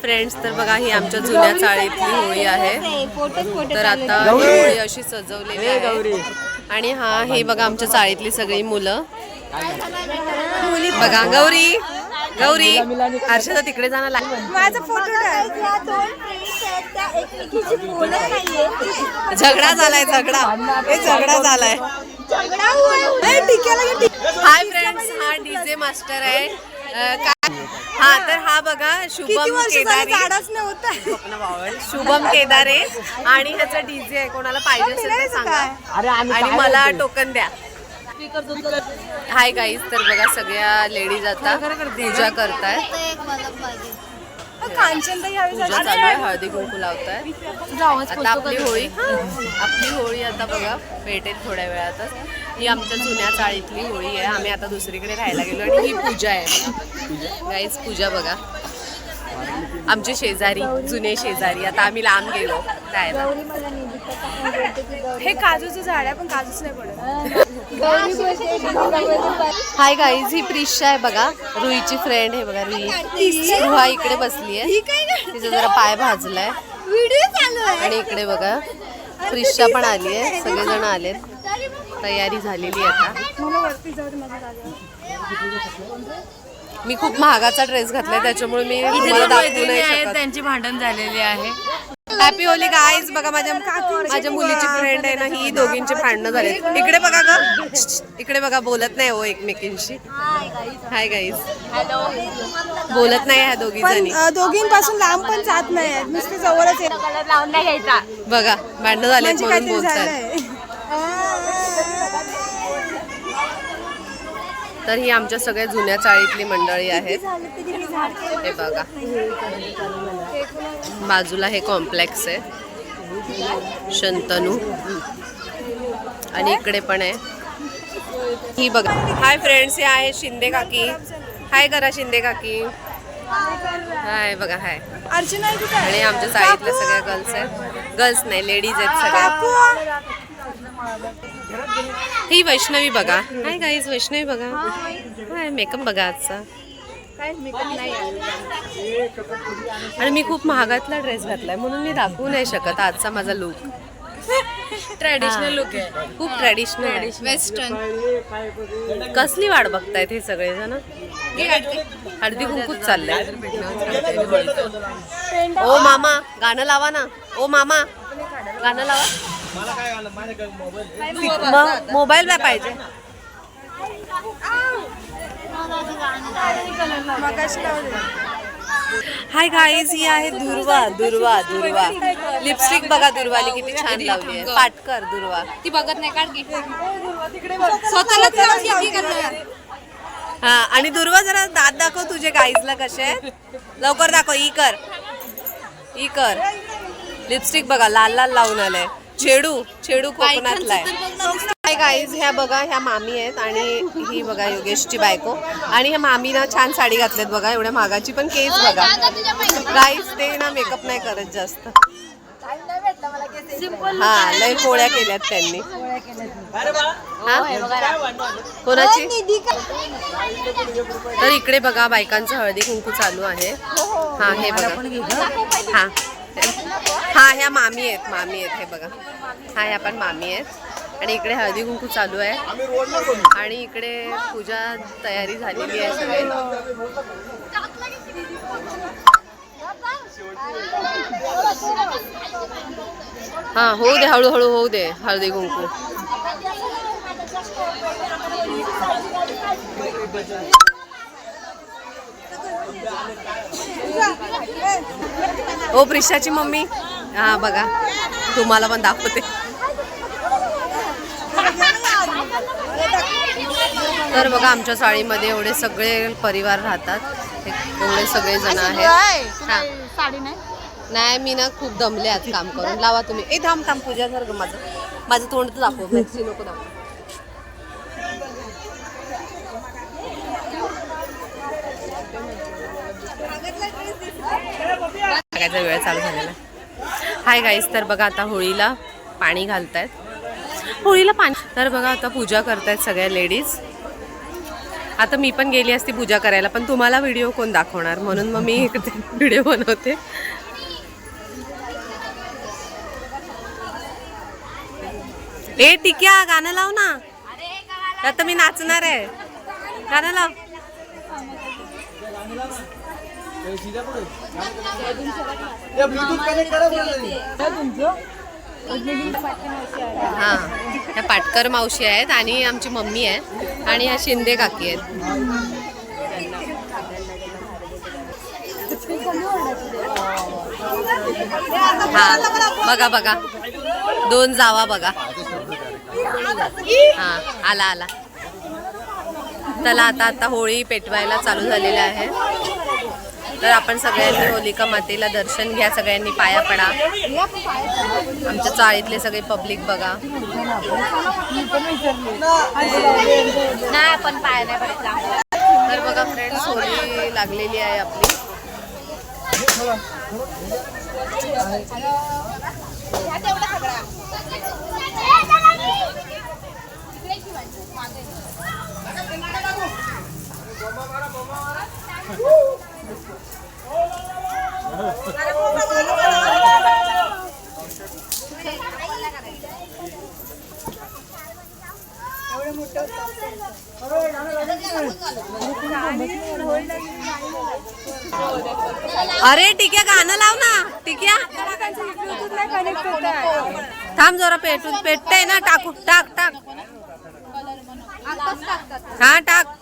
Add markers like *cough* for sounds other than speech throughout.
Friends तर बघा ही आमच्या जुन्या चाळीतली होळी आहे. तर आता होळी अशी सजवलेली आहे. आणि हा हे बघा आमच्या चाळीतली सगळी मुलं. मुली बघा गौरी! गौरी! हर्षदा तिकडे जाणार झगडा झालाय झगडा. हे झगडा झालाय. हाय. फ्रेंड्स हा डीजे मास्टर आहे. हा तर हा बघा शुभम केदारे. नव्हता. स्वप्न बावळ. शुभम केदारे आणि ह्याचा डीजे आहे. कोणाला पाहिजे असेल तर सांगा. आणि मला टोकन द्या. हाय गाईज तर बघा सगळ्या लेडीज आता पूजा करतायत. कांचन पूजा चालू आहे हळदी कुंकू आता आपली होळी. आपली होळी आता बघा भेटेल थोड्या वेळातच. ही आमच्या जुन्या चाळीतली होळी आहे. आम्ही आता दुसरीकडे राहायला गेलो आणि ही पूजा आहे. गाईज पूजा बघा. आमचे शेजारी जुने शेजारी. आता आम्ही लांब गेलो राहायला. हे काजूचं झाड आहे पण काजूच नाही पडत. हाय गाईज ही प्रिशा आहे बघा. रुईची फ्रेंड आहे बघा रुई. रुहा इकडे बसली आहे. तिचा जरा पाय भाजलाय. व्हिडिओ चालू आहे. आणि इकडे बघा प्रिशा पण आली आहे. सगळेजण आलेत. तयारी झालेली आहे आता. मी खूप महागाचा ड्रेस घातलाय त्याच्यामुळे मी तुम्हाला दाखवू नाही शकत. त्यांची भांडण झालेली आहे. हॅपी होली गाईज बघा माझ्या माझ्या मुलीची फ्रेंड आहे ना ही दोघींची भांडणं झाले इकडे बघा ग. इकडे बघा बोलत नाही हो एकमेकींशी. हाय गाईज बोलत नाही ह्या दोघी जणी दोघींपासून लांब पण जात नाही नुसते जवळच लावून नाही घ्यायचा. बघा भांडणं झाले म्हणजे म्हणून बोलतात तर ही आमच्या सगळ्या जुन्या चाळीतली मंडळी आहेत. हे बघा. बाजूला हे कॉम्प्लेक्स आहे. शंतनू. आणि इकडे पण आहे. ही बघा. हाय फ्रेंड्स हे आहे शिंदे काकी. हाय करा शिंदे काकी. हाय बघा हाय अर्चना आणि आमच्या चाळीतल्या सगळ्या गर्ल्स आहेत. गर्ल्स नाही लेडीज आहेत सगळ्या. ही वैष्णवी बघा. हाय गाईज वैष्णवी बघा. हाय मेकअप बघा आजचा. आणि मी खूप महागातला ड्रेस घातलाय म्हणून मी दाखवू नाही शकत आजचा माझा लुक ट्रेडिशनल लुक आहे. खूप ट्रेडिशनल वेस्टर्न कसली वाट बघतायत हे सगळे जण? हळदी. कुंकूच चाललंय. ओ मामा गाणं लावा ना. ओ मामा गाणं लावा. मग मोबाईल काय पाहिजे. हाय गाईज ही आहे दुर्वा दुर्वा दुर्वा. लिपस्टिक बघा दुर्वाली किती छान लावली आहे. पाटकर दुर्वा. ती बघत नाही काढ की. हा आणि दुर्वा जरा दात दाखव तुझे गाईजला कसे लवकर दाखव ई कर. ई कर. लिपस्टिक बघा लाल लाल लावून आलंय. छेडू छेडू कोकणातला आहे हाय गाईज ह्या बघा ह्या मामी आहेत आणि ही बघा योगेशची बायको. आणि ह्या मामीना छान साडी घातल्यात बघा एवढ्या महागाची पण केस बघा. गाईज ते ना मेकअप नाही करत जास्त. हा लय पोळ्या केल्यात त्यांनी. हा? कोणाची? तर इकडे बघा बायकांचं हळदी कुंकू चालू आहे. हा हे. बघा. हा. हा ह्या मामी आहेत मामी आहेत हे बघा. हा ह्या पण मामी आहेत. आणि इकडे हळदी कुंकू चालू आहे. आणि इकडे पूजा तयारी झालेली आहे सगळी हा होऊ दे हळूहळू होऊ दे हळदी कुंकू. ओ प्रिशाची मम्मी. हा बघा. तुम्हाला पण दाखवते. तर बघा आमच्या चाळीमध्ये एवढे सगळे परिवार राहतात. एवढे सगळे जण आहेत. हा. साडी नाही? नाही मी ना खूप दमले आज काम करून. लावा तुम्ही. ए थांब थांब. पूजा सर ग माझं. माझं तोंड तर दाखव. *laughs* नको दाखव. टाकायचा वेळ चालू झालेला हाय गाईस तर बघा आता होळीला पाणी घालतायत. होळीला पाणी तर बघा आता पूजा करतायत सगळ्या लेडीज आता मी पण गेली असती पूजा करायला पण तुम्हाला व्हिडिओ कोण दाखवणार? म्हणून मग मी व्हिडिओ बनवते. ए टिक्या गाणं लाव ना. आता मी नाचणार आहे. गाणं लाव. ह्या पाटकर मावशी आहेत आणि आमची मम्मी आहे आणि ह्या शिंदे काकी आहेत. हा बघा बघा. दोन जावा बघा. हा आला आला. चला आता आता होळी पेटवायला चालू झालेलं आहे. तर आपण सगळ्यांनी होलिका मातेला दर्शन घ्या सगळ्यांनी पाया पडा. आमच्या चाळीतले सगळे पब्लिक बघा. नाही आपण पाया नाही तर बघा फ्रेंड्स होळी लागलेली आहे आपली. अरे टिक्या गाणं लाव ना टिक्या. थांब जरा पेटून पेटतंय ना टाकू टाक टाक. हा टाक.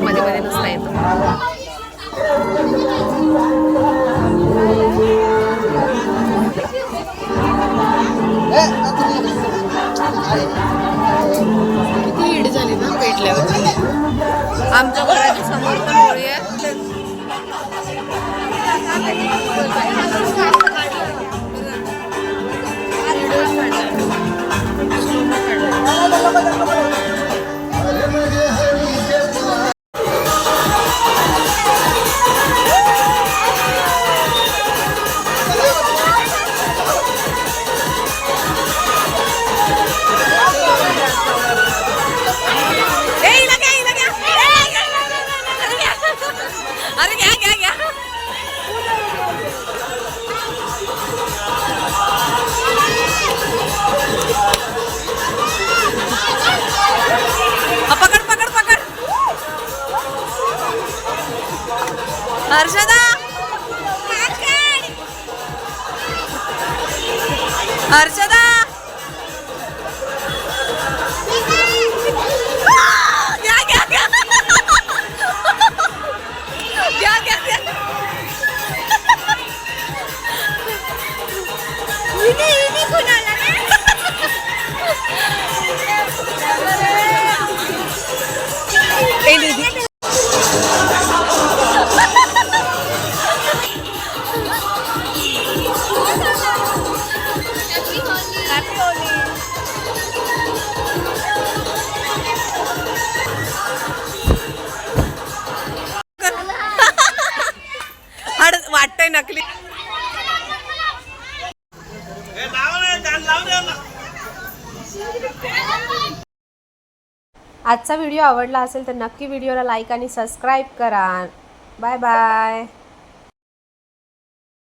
मध्ये मध्ये नुसता येतो. 남쪽은 हर्षदा वाटतंय नकली. आजचा व्हिडिओ आवडला असेल तर नक्की व्हिडिओला लाईक आणि सबस्क्राईब करा. Bye bye.